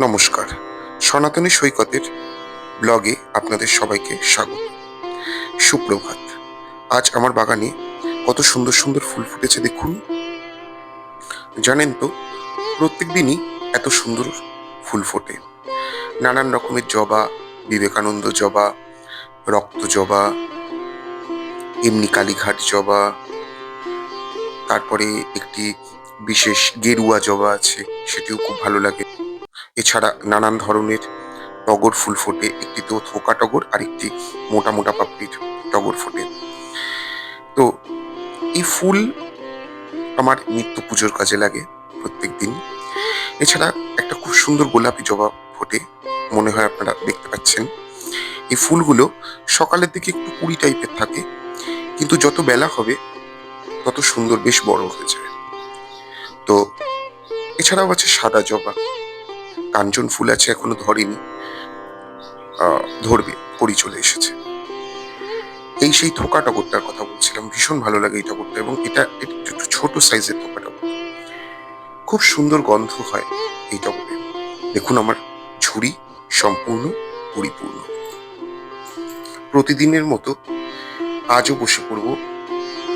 নমস্কার, সনাতনী সৈকতের ব্লগে আপনাদের সবাইকে স্বাগত। সুপ্রভাত, আজ আমার বাগানে কত সুন্দর সুন্দর ফুল ফুটেছে দেখুন। জানেন তো, প্রত্যেক দিনই এত সুন্দর ফুল ফোটে। নানান রকমের জবা, বিবেকানন্দ জবা, রক্ত জবা, এমনি কালীঘাট জবা, তারপরে একটি বিশেষ গেরুয়া জবা আছে, সেটিও খুব ভালো লাগে। এছাড়া নানান ধরনের টগর ফুল ফোটে। একটি তো থোকা টগর, আর একটি মোটা মোটা পাপড়ির টগর ফোটে। তো এই ফুল আমার নিত্য পুজোর কাজে লাগে প্রত্যেক দিন। এছাড়া একটা খুব সুন্দর গোলাপি জবা ফোটে, মনে হয় আপনারা দেখতে পাচ্ছেন। এই ফুলগুলো সকালের দিকে একটু কুড়ি টাইপের থাকে, কিন্তু যত বেলা হবে, তত সুন্দর, বেশ বড় হয়ে যায়। তো এছাড়াও আছে সাদা জবা। কাঞ্চন ফুল আছে এখনও ধরেনি। ধরবে করি চলে এসেছে। এই সেই থোকা টগরটার কথা বলছিলাম, ভীষণ ভালো লাগে এই টগরটা এবং এটা একটু ছোট সাইজের থোকা টগর। খুব সুন্দর গন্ধ হয় এই টগরে দেখুন আমার ঝুড়ি সম্পূর্ণ পরিপূর্ণ। প্রতিদিনের মতো আজও বসে পড়ব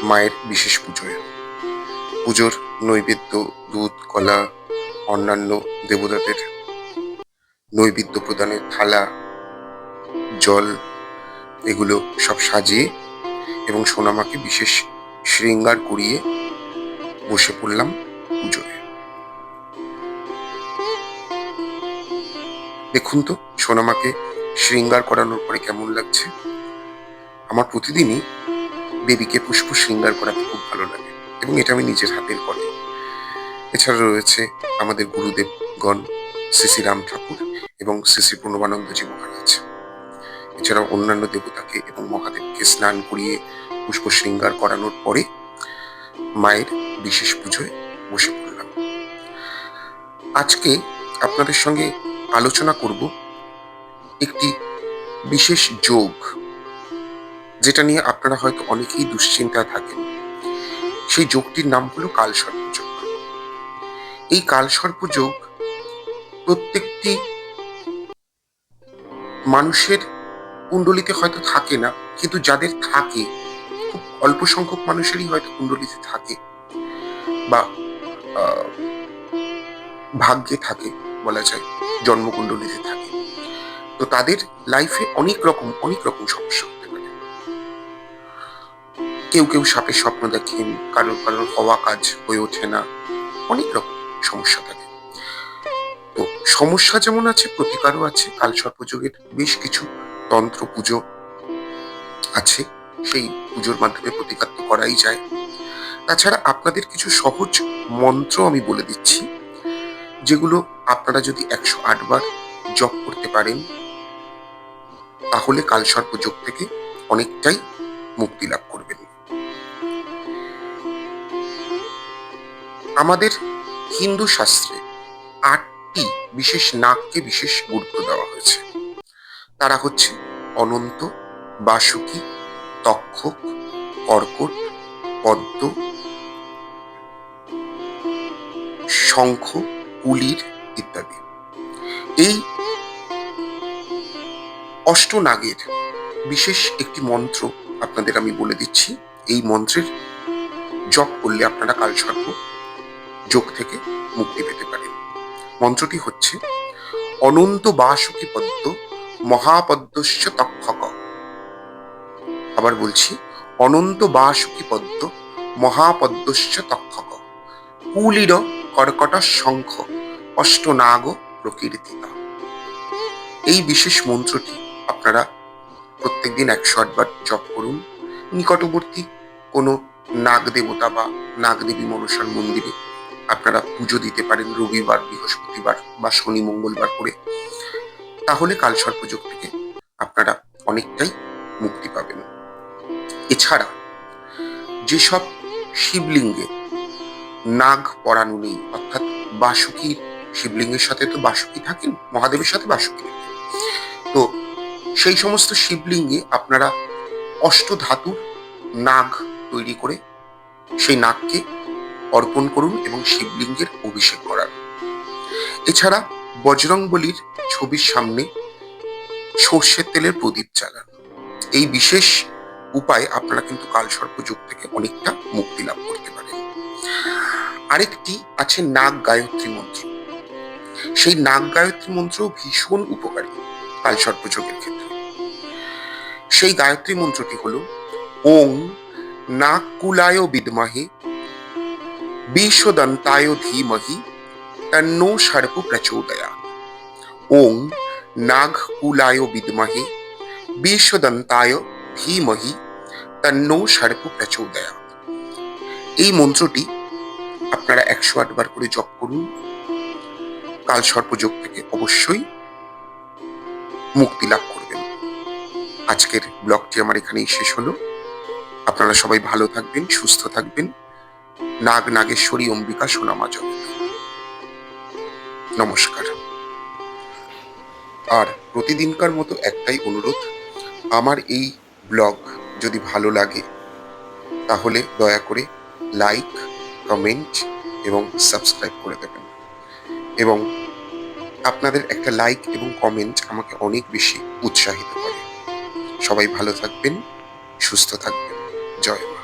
মায়ের বিশেষ পুজোয়। পুজোর নৈবেদ্য, দুধ, কলা, অন্যান্য দেবতাদের নৈবেদ্য প্রদানের থালা, জল, এগুলো সব সাজিয়ে এবং সোনামাকে বিশেষ শৃঙ্গার করিয়ে বসে পড়লাম পুজোয়। দেখুন তো, সোনামাকে শৃঙ্গার করানোর পরে কেমন লাগছে? আমার প্রতিদিনই দেবীকে পুষ্প শৃঙ্গার করাতে খুব ভালো লাগে এবং এটা আমি নিজের হাতের করি। এছাড়া রয়েছে আমাদের গুরুদেবগণ শ্রী রাম ঠাকুর এবং শ্রী শ্রী প্রণবানন্দজি মহারাজ। এছাড়াও অন্যান্য দেবতাকে এবং মহাদেবকে স্নান করিয়ে পুষ্প শৃঙ্গার করানোর পরে মায়ের বিশেষ পুজোয় বসে পড়লাম। আজকে আপনাদের সঙ্গে আলোচনা করব একটি বিশেষ যোগ, যেটা নিয়ে আপনারা হয়তো অনেকেই দুশ্চিন্তায় থাকেন। সেই যোগটির নাম হলো কালসর্প যোগ। এই কালসর্প যোগ প্রত্যেকটি মানুষের কুণ্ডলিতে হয়তো থাকে না, কিন্তু যাদের থাকে, খুব অল্প সংখ্যক মানুষেরই হয়তো কুণ্ডলিতে থাকে বা ভাগ্যে থাকে বলা যায়, জন্মকুণ্ডলিতে থাকে। তো তাদের লাইফে অনেক রকম অনেক রকম সমস্যা হতে পারে। কেউ কেউ সাপের স্বপ্ন দেখেন, কারোর কারোর হওয়া কাজ হয়ে ওঠে না, অনেক রকম সমস্যা থাকে। সমস্যা যেমন আছে, প্রতিকারও আছে। কাল সর্পযোগের বেশ কিছু তন্ত্র পুজো আছে। সেই পুজোর মাধ্যমে প্রতিকার তো করাই যায়। তাছাড়া আপনাদের কিছু সহজ মন্ত্র আমি বলে দিচ্ছি, যেগুলো আপনারা যদি একশো আট বার জপ করতে পারেন, তাহলে কালসর্প যোগ থেকে অনেকটাই মুক্তি লাভ করবেন। আমাদের হিন্দু শাস্ত্রে আটটি বিশেষ নাগকে বিশেষ গুরুত্ব দেওয়া হয়েছে। তারা হচ্ছে অনন্ত, বাসুকি, তক্ষক, কর্কট, পদ্ম, শঙ্খ, কুলির ইত্যাদি। এই অষ্টনাগের বিশেষ একটি মন্ত্র আপনাদের আমি বলে দিচ্ছি। এই মন্ত্রের জপ করলে আপনারা কালসর্প যোগ থেকে মুক্তি পেতে পারেন মন্ত্রটি হচ্ছে, অনন্ত বাসুকি পদ্ম মহাপদ্মস্য তক্ষক। আবার বলছি, অনন্ত বাসুকি পদ্ম মহাপদ্মস্য তক্ষক। কুলির কর্কট শঙ্খ অষ্টনাগ প্রকীর্তিত। এই বিশেষ মন্ত্রটি আপনারা প্রত্যেকদিন একশো আটবার জপ করুন। নিকটবর্তী কোনো নাগ দেবতা বা নাগদেবী মনসার মন্দিরে আপনারা পুজো দিতে পারেন রবিবার, বৃহস্পতিবার বা শনি মঙ্গলবার করে, তাহলে কালসর্পযোগ থেকে আপনারা অনেকটাই মুক্তি পাবেন। এছাড়া যেসব শিবলিঙ্গে নাগ পরানো নেই, অর্থাৎ বাসুকির শিবলিঙ্গের সাথে তো বাসুকি থাকেন, মহাদেবের সাথে বাসুকি তো সেই সমস্ত শিবলিঙ্গে আপনারা অষ্টধাতুর নাগ তৈরি করে সেই নাগকে অর্পণ করুন এবং শিবলিঙ্গের অভিষেক করান। এছাড়া বজরংবলির ছবির সামনে সর্ষের তেলের প্রদীপ জ্বালান। এই বিশেষ উপায় আপনারা কিন্তু কালসর্প যুগ থেকে অনেকটা মুক্তি লাভ করতে পারেন। আরেকটি আছে নাগ গায়ত্রী মন্ত্র। সেই নাগ গায়ত্রী মন্ত্র ভীষণ উপকারী কালসর্প যোগের ক্ষেত্রে। সেই গায়ত্রী মন্ত্রটি হলো, ওং নাগকুলায় বিদ্মহে বিশ্বদন্তায় ধীমহি, তন্নো সর্প প্রচোদয়া ওং নাগকুলায় বিদ্মহে বিশ্বদন্তায় ধীমহি, তন্নো সর্প প্রচোদয়া এই মন্ত্রটি আপনারা একশো আটবার করে জপ করুন। কাল সর্পযোগ থেকে অবশ্যই মুক্তি লাভ করবেন। আজকের ব্লগটি আমার এখানেই শেষ হলো। আপনারা সবাই ভালো থাকবেন, সুস্থ থাকবেন। নাগ নাগেশ্বরী অম্বিকা সোনামা জগৎ নমস্কার। আর প্রতিদিনকার মতো একটাই অনুরোধ, আমার এই ব্লগ যদি ভালো লাগে, তাহলে দয়া করে লাইক, কমেন্ট এবং সাবস্ক্রাইব করে দেবেন। এবং আপনাদের একটা লাইক এবং কমেন্ট আমাকে অনেক বেশি উৎসাহিত করে। সবাই ভালো থাকবেন, সুস্থ থাকবেন। জয়